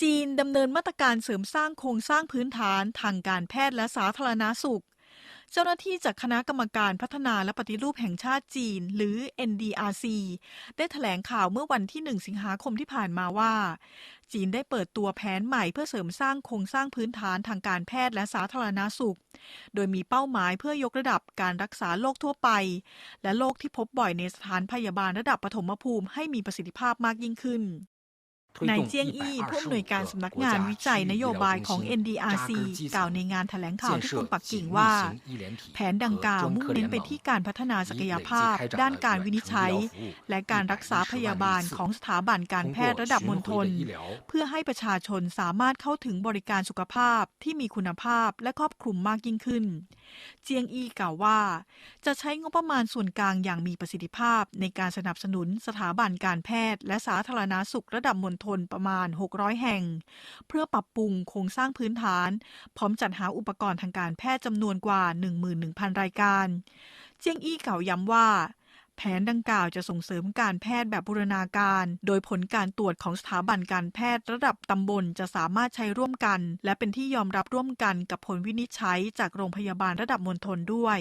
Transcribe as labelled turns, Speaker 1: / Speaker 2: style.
Speaker 1: จีนดำเนินมาตรการเสริมสร้างโครงสร้างพื้นฐานทางการแพทย์และสาธารณาสุข เจ้าหน้าที่จากคณะกรรมการพัฒนาและปฏิรูปแห่งชาติจีน หรือ NDRC ได้แถลงข่าวเมื่อวันที่ 1 สิงหาคมที่ผ่านมาว่า จีนได้เปิดตัวแผนใหม่เพื่อเสริมสร้างโครงสร้างพื้นฐานทางการแพทย์และสาธารณาสุข โดยมีเป้าหมายเพื่อยกระดับการรักษาโรคทั่วไป และโรคที่พบบ่อยในสถานพยาบาลระดับปฐมภูมิให้มีประสิทธิภาพมากยิ่งขึ้น นายเจียงอี้ผู้อำนวยการสำนักงานวิจัยนโยบายของ NDRC กล่าวในงานแถลงข่าวที่กรุงปักกิ่งว่า แผนดังกล่าวมุ่งเน้นไปที่การพัฒนาศักยภาพ ด้านการวินิจฉัย และการรักษาพยาบาลของสถาบันการแพทย์ระดับมณฑลเพื่อให้ประชาชนสามารถเข้าถึงบริการสุขภาพที่มีคุณภาพและครอบคลุมมากยิ่งขึ้น เจียงอีกล่าวว่า จะใช้งบประมาณส่วนกลางอย่างมีประสิทธิภาพ ในการสนับสนุนสถาบันการแพทย์ และสาธารณาสุขระดับมณฑลประมาณ 600 แห่ง เพื่อปรับปรุงโครงสร้างพื้นฐาน พร้อมจัดหาอุปกรณ์ทางการแพทย์จำนวนกว่า 11,000 รายการ เจียงอี้กล่าวย้ำว่าแผนดังกล่าวจะส่งเสริมการแพทย์แบบบูรณาการ โดยผลการตรวจของสถาบันการแพทย์ระดับตำบลจะสามารถใช้ร่วมกัน และเป็นที่ยอมรับร่วมกันกับผลวินิจฉัยจากโรงพยาบาลระดับมณฑลด้วย